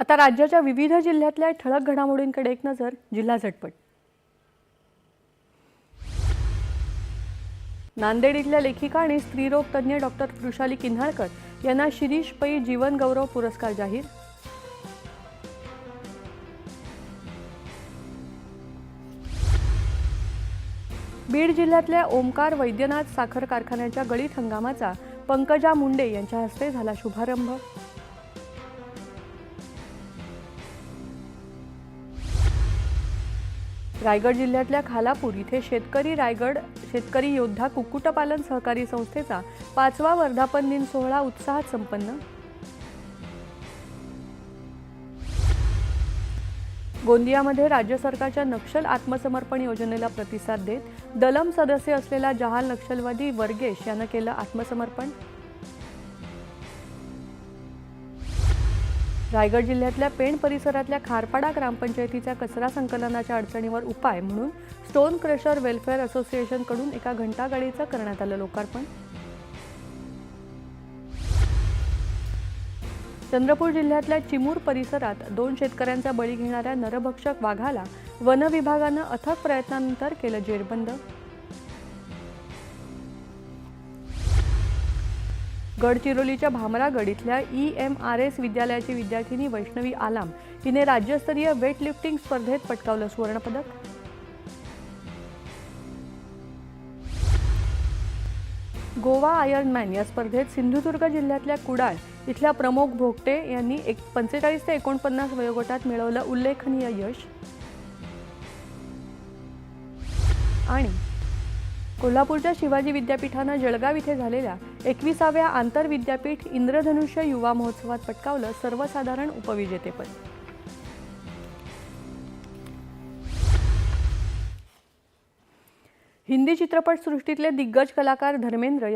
आता राज्याच्या विविध जिल्ह्यातल्या ठळक घडामोडींकडे एक नजर जिल्हा झटपट. नांदेड इथल्या लेखिका आणि स्त्रीरोग तज्ज्ञ डॉक्टर वृषाली किन्हाळकर यांना शिरीष पै जीवन गौरव पुरस्कार जाहीर. बीड जिल्ह्यातल्या ओमकार वैद्यनाथ साखर कारखान्याच्या गळीत हंगामाचा पंकजा मुंडे यांच्या हस्ते झाला शुभारंभ. रायगड जिल्ह्यातल्या खालापूर इथे शेतकरी रायगड शेतकरी योद्धा कुक्कुटपालन सहकारी संस्थेचा पाचवा वर्धापन दिन सोहळा उत्साहात संपन्न. गोंदियामध्ये राज्य सरकारच्या नक्षल आत्मसमर्पण योजनेला प्रतिसाद देत दलम सदस्य असलेला जहाल नक्षलवादी वर्गेश यानं केलं आत्मसमर्पण. रायगड जिल्ह्यातल्या पेण परिसरातल्या खारपाडा ग्रामपंचायतीच्या कचरा संकलनाच्या अडचणीवर उपाय म्हणून स्टोन क्रशर वेलफेअर असोसिएशनकडून एका घंटागाडीचं करण्यात आलं लोकार्पण. चंद्रपूर जिल्ह्यातल्या चिमूर परिसरात दोन शेतकऱ्यांचा बळी घेणाऱ्या नरभक्षक वाघाला वन विभागानं अथक प्रयत्नानंतर केलं जेरबंद. गडचिरोलीच्या भामरागड इथल्या ई एम आर एस विद्यालयाची विद्यार्थिनी वैष्णवी आलाम हिने राज्यस्तरीय वेटलिफ्टिंग स्पर्धेत पटकावलं सुवर्णपदक. गोवा आयर्नमॅन या स्पर्धेत सिंधुदुर्ग जिल्ह्यातल्या कुडाळ इथल्या प्रमोद भोगटे यांनी एक पंचेचाळीस ते एकोणपन्नास वयोगटात मिळवलं उल्लेखनीय यश. आणि कोल्हापूरच्या शिवाजी विद्यापीठानं जळगाव इथे झालेल्या एकविसाव्या आंतरविद्यापीठ इंद्रधनुष्य युवा महोत्सवात पटकावलं सर्वसाधारण उपविजेतेपद. हिंदी चित्रपटसृष्टीतले दिग्गज कलाकार धर्मेंद्र